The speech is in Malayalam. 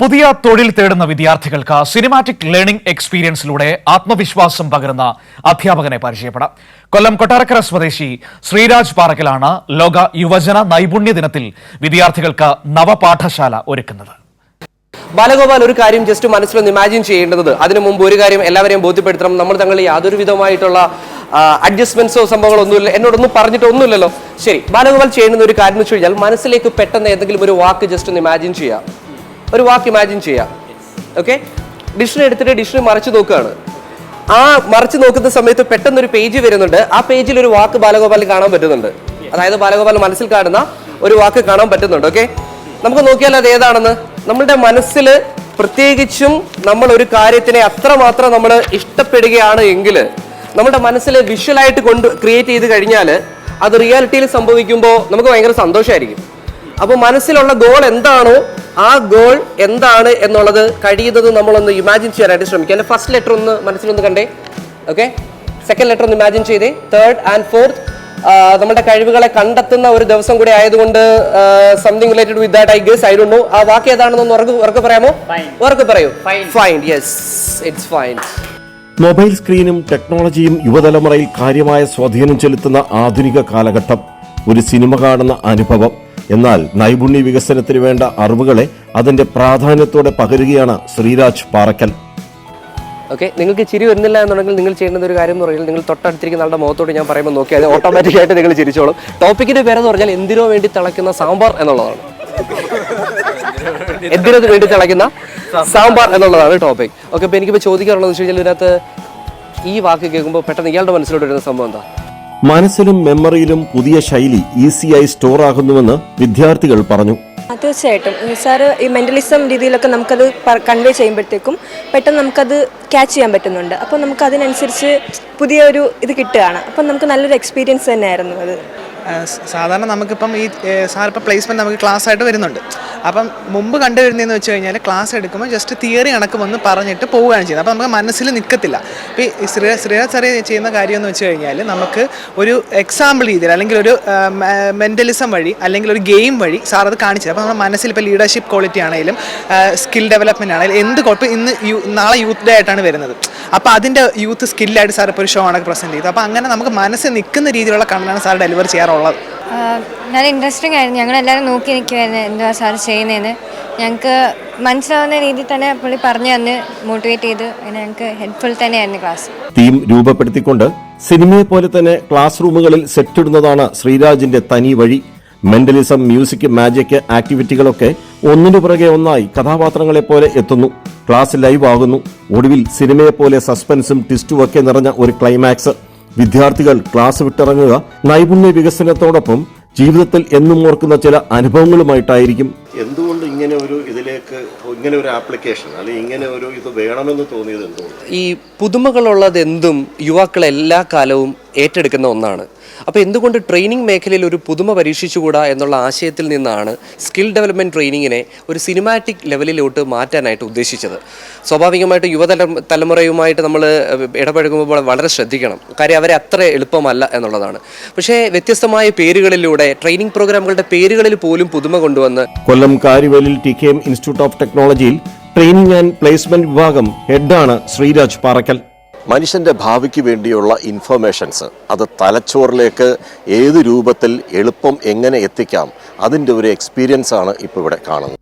പുതിയ തൊഴിൽ തേടുന്ന വിദ്യാർത്ഥികൾക്ക് സിനിമാറ്റിക് ലേണിംഗ് എക്സ്പീരിയൻസിലൂടെ ആത്മവിശ്വാസം പകരുന്ന അധ്യാപകനെ പരിചയപ്പെടാം. കൊല്ലം കൊട്ടാരക്കര സ്വദേശി ശ്രീരാജ് പാറക്കലാണ് ലോക യുവജന നൈപുണ്യ ദിനത്തിൽ വിദ്യാർത്ഥികൾക്ക് നവപാഠശാല ഒരുക്കുന്നത്. ബാലഗോപാൽ ഒരു കാര്യം ജസ്റ്റ് മനസ്സിലൊന്ന് ഇമാജിൻ ചെയ്യേണ്ടത് അതിനു മുമ്പ് ഒരു കാര്യം എല്ലാവരെയും ബോധ്യപ്പെടുത്തണം. നമ്മൾ തങ്ങൾ യാതൊരു വിധമായിട്ടുള്ള അഡ്ജസ്റ്റ്മെന്റ്സോ സംഭവങ്ങളോ ഒന്നുമില്ല എന്നോടൊന്നും പറഞ്ഞിട്ടൊന്നുമില്ലല്ലോ ശരി ബാലഗോപാൽ ചെയ്യുന്ന ഒരു കാര്യം എന്ന് വെച്ച് കഴിഞ്ഞാൽ മനസ്സിലേക്ക് പെട്ടെന്ന് ഏതെങ്കിലും ഒരു വാക്ക് ജസ്റ്റ് ഒന്ന് ഇമാജിൻ ചെയ്യാം. ഒരു വാക്ക് ഇമാജിൻ ചെയ്യാം. ഓക്കെ ഡിക്ഷണറി എടുത്തിട്ട് ഡിക്ഷണറി മറിച്ച് നോക്കുകയാണ്. ആ മറിച്ച് നോക്കുന്ന സമയത്ത് പെട്ടെന്ന് ഒരു പേജ് വരുന്നുണ്ട്. ആ പേജിൽ ഒരു വാക്ക് ബാലഗോപാലിന് കാണാൻ പറ്റുന്നുണ്ട്. അതായത് ബാലഗോപാൽ മനസ്സിൽ കാണുന്ന ഒരു വാക്ക് കാണാൻ പറ്റുന്നുണ്ട്. ഓക്കെ നമുക്ക് നോക്കിയാൽ അത് ഏതാണെന്ന്? നമ്മളുടെ മനസ്സിൽ പ്രത്യേകിച്ചും നമ്മൾ ഒരു കാര്യത്തിനെ അത്രമാത്രം നമ്മൾ ഇഷ്ടപ്പെടുകയാണ് എങ്കിൽ നമ്മുടെ മനസ്സിൽ വിഷ്വലായിട്ട് കൊണ്ട് ക്രിയേറ്റ് ചെയ്ത് കഴിഞ്ഞാൽ അത് റിയാലിറ്റിയിൽ സംഭവിക്കുമ്പോൾ നമുക്ക് ഭയങ്കര സന്തോഷമായിരിക്കും. അപ്പോൾ മനസ്സിലുള്ള ഗോൾ എന്താണോ ആ ഗോൾ എന്താണ് എന്നുള്ളത് കഴിയുന്നത് നമ്മളൊന്ന് ഇമാജിൻ ചെയ്യാനായിട്ട് ശ്രമിക്കുക അല്ലെ ഫസ്റ്റ് ലെറ്റർ ഒന്ന് മനസ്സിലൊന്ന് കണ്ടേ. ഓക്കെ സെക്കൻഡ് ലെറ്റർ ഒന്ന് ഇമാജിൻ ചെയ്തേ. തേർഡ് ആൻഡ് ഫോർത്ത് നമ്മുടെ കഴിവുകളെ കണ്ടെത്തുന്ന ഒരു ദിവസം കൂടി ആയതുകൊണ്ട് something related with that I guess I don't know ആ വാക്ക് ഏതാണെന്ന് ഉറക്കെ ഉറക്ക് പറയാമോ? ഉറക്ക് പറയൂ. Fine yes it's fine mobile സ്ക്രീനും ടെക്നോളജിയും യുവതലമുറയിൽ കാര്യമായ സ്വാധീനം ചെലുത്തുന്ന ആധുനിക കാലഘട്ടം ഒരു സിനിമ കാണുന്ന അനുഭവം. എന്നാൽ നൈപുണ്യ വികസനത്തിന് വേണ്ട അറിവുകളെ അതിന്റെ പ്രാധാന്യത്തോടെ പകരുകയാണ് ശ്രീരാജ് പാറക്കൽ. ഓക്കെ നിങ്ങൾക്ക് ചിരി വരുന്നില്ല എന്നുണ്ടെങ്കിൽ നിങ്ങൾ ചെയ്യേണ്ട ഒരു കാര്യം എന്ന് പറയുന്നത് നിങ്ങൾ തൊട്ടടുത്തിരിക്കുന്ന ആളുടെ മുഖത്തോട് ഞാൻ പറയുമ്പോൾ നോക്കിയാൽ ഓട്ടോമാറ്റിക് ആയിട്ട് നിങ്ങൾ ചിരിച്ചോളും. ടോപ്പിക്കിന്റെ പേരെന്ന് പറഞ്ഞാൽ എന്തിനോ വേണ്ടി തിളയ്ക്കുന്ന സാമ്പാർ എന്നുള്ളതാണ്. എന്തിനോ വേണ്ടി തിളയ്ക്കുന്ന സാമ്പാർ എന്നുള്ളതാണ് ടോപ്പിക് ഓക്കെ ഇപ്പൊ എനിക്കിപ്പോ ചോദിക്കാറുള്ളത് വെച്ച് ഇതിനകത്ത് ഈ വാക്ക് കേൾക്കുമ്പോൾ പെട്ടെന്ന് ഇയാളുടെ മനസ്സിലോട്ട് വരുന്ന സംഭവം എന്താ? മനസ്സിലും മെമ്മറിയിലും പുതിയ ശൈലി ഈസിയായി സ്റ്റോർ ആകുന്നുവെന്ന് വിദ്യാർത്ഥികൾ പറഞ്ഞു. തീർച്ചയായിട്ടും. സാർ ഈ മെന്റലിസം രീതിയിലൊക്കെ നമുക്കത് കൺവേ ചെയ്യുമ്പോഴത്തേക്കും പെട്ടെന്ന് നമുക്കത് ക്യാച്ച് ചെയ്യാൻ പറ്റുന്നുണ്ട്. അപ്പോൾ നമുക്ക് അതിനനുസരിച്ച് പുതിയൊരു ഇത് കിട്ടുകയാണ്. അപ്പം നമുക്ക് നല്ലൊരു എക്സ്പീരിയൻസ് തന്നെയായിരുന്നു അത്. സാധാരണ നമുക്കിപ്പം ഈ സാറിപ്പോൾ പ്ലേസ്മെന്റ് നമുക്ക് ക്ലാസ് ആയിട്ട് വരുന്നുണ്ട്. അപ്പം മുമ്പ് കണ്ടുവരുന്നതെന്ന് വെച്ച് കഴിഞ്ഞാൽ ക്ലാസ് എടുക്കുമ്പോൾ ജസ്റ്റ് തിയറി കണക്ക് വന്ന് പറഞ്ഞിട്ട് പോവുകയാണ് ചെയ്യുന്നത്. അപ്പോൾ നമുക്ക് മനസ്സിൽ നിൽക്കത്തില്ല ഇപ്പോൾ ഈ ശ്രീ ശ്രീരാജ് സാറ് ചെയ്യുന്ന കാര്യം എന്ന് വെച്ച് കഴിഞ്ഞാൽ നമുക്ക് ഒരു എക്സാമ്പിൾ രീതിയിൽ അല്ലെങ്കിൽ ഒരു മെന്റലിസം വഴി അല്ലെങ്കിൽ ഒരു ഗെയിം വഴി സാർ അത് കാണിച്ചത് അപ്പോൾ നമ്മുടെ മനസ്സിൽ ഇപ്പോൾ ലീഡർഷിപ്പ് ക്വാളിറ്റി ആണെങ്കിലും സ്കിൽ ഡെവലപ്മെന്റ് ആണെങ്കിലും എന്ത് കുഴപ്പം ഇന്ന് യൂ- നാളെ യൂത്ത് ഡേ ആയിട്ടാണ് വരുന്നത്. അപ്പോൾ അതിന്റെ യൂത്ത് സ്കില്ലായിട്ട് സാർ ഇപ്പോൾ ഒരു ഷോ ആണ് പ്രസന്റ് ചെയ്തത്. അപ്പോൾ അങ്ങനെ നമുക്ക് മനസ്സിൽ നിൽക്കുന്ന രീതിയിലുള്ള കണ്ണാണ് സാർ ഡെലിവർ ചെയ്യാറുള്ളത്. ആ, നല്ല ഇൻട്രസ്റ്റിംഗ് ആയിരുന്നു. ഞങ്ങളെല്ലാവരും നോക്കി നിൽക്കുമായിരുന്നു എന്തുവാ സാർ ചെയ്യുന്നതെന്ന് ഞങ്ങൾക്ക് മനസ്സിലാവുന്ന രീതിയിൽ തന്നെ പുള്ളി പറഞ്ഞു തന്ന് മോട്ടിവേറ്റ് ചെയ്ത്. ഞങ്ങൾക്ക് ഹെൽപ്ഫുൾ തന്നെയായിരുന്നു ക്ലാസ് ടീം രൂപപ്പെടുത്തിക്കൊണ്ട് സിനിമയെ പോലെ തന്നെ ക്ലാസ് റൂമുകളിൽ സെറ്റ് ഇടുന്നതാണ് ശ്രീരാജിന്റെ തനി വഴി. മെന്റലിസം മ്യൂസിക് മാജിക് ആക്ടിവിറ്റികളൊക്കെ ഒന്നിനു പുറകെ ഒന്നായി കഥാപാത്രങ്ങളെ പോലെ എത്തുന്നു. ക്ലാസ് ലൈവ് ആകുന്നു. ഒടുവിൽ സിനിമയെ പോലെ സസ്പെൻസും ട്വിസ്റ്റും ഒക്കെ നിറഞ്ഞ ഒരു ക്ലൈമാക്സ് വിദ്യാർത്ഥികൾ ക്ലാസ് വിട്ടിറങ്ങുക നൈപുണ്യ വികസനത്തോടൊപ്പം ജീവിതത്തിൽ എന്നും ഓർക്കുന്ന ചില അനുഭവങ്ങളുമായിട്ടായിരിക്കും. എന്തുകൊണ്ട് ഇങ്ങനെ ഒരു ഇങ്ങനെ ഒരു ആപ്ലിക്കേഷൻ അല്ലെങ്കിൽ ഇങ്ങനെ ഒരു ഇത് വേണമെന്ന് തോന്നിയത് എന്തുകൊണ്ട്? ഈ പുതുമകളുള്ളത് എന്തും യുവാക്കൾ എല്ലാ കാലവും ഏറ്റെടുക്കുന്ന ഒന്നാണ്. അപ്പോൾ എന്തുകൊണ്ട് ട്രെയിനിങ് മേഖലയിൽ ഒരു പുതുമ പരീക്ഷിച്ചുകൂടാ എന്നുള്ള ആശയത്തിൽ നിന്നാണ് സ്കിൽ ഡെവലപ്മെന്റ് ട്രെയിനിങ്ങിനെ ഒരു സിനിമാറ്റിക് ലെവലിലോട്ട് മാറ്റാനായിട്ട് ഉദ്ദേശിച്ചത്. സ്വാഭാവികമായിട്ട് യുവതല തലമുറയുമായിട്ട് നമ്മൾ ഇടപഴകുമ്പോൾ വളരെ ശ്രദ്ധിക്കണം. കാര്യം അവരെ അത്ര എളുപ്പമല്ല എന്നുള്ളതാണ്. പക്ഷേ വ്യത്യസ്തമായ പേരുകളിലൂടെ ട്രെയിനിങ് പ്രോഗ്രാമുകളുടെ പേരുകളിൽ പോലും പുതുമ കൊണ്ടുവന്ന് Kollam കാരിവലിൽ T K M institute of ടെക്നോളജിയിൽ ട്രെയിനിങ് ആൻഡ് പ്ലേസ്മെന്റ് വിഭാഗം ഹെഡാണ് ശ്രീരാജ് പാറക്കൽ. മനുഷ്യന്റെ ഭാവിക്ക് വേണ്ടിയുള്ള ഇൻഫർമേഷൻസ് അത് തലച്ചോറിലേക്ക് ഏത് രൂപത്തിൽ എളുപ്പം എങ്ങനെ എത്തിക്കാം അതിന്റെ ഒരു എക്സ്പീരിയൻസ് ആണ് ഇപ്പോൾ ഇവിടെ കാണുന്നത്.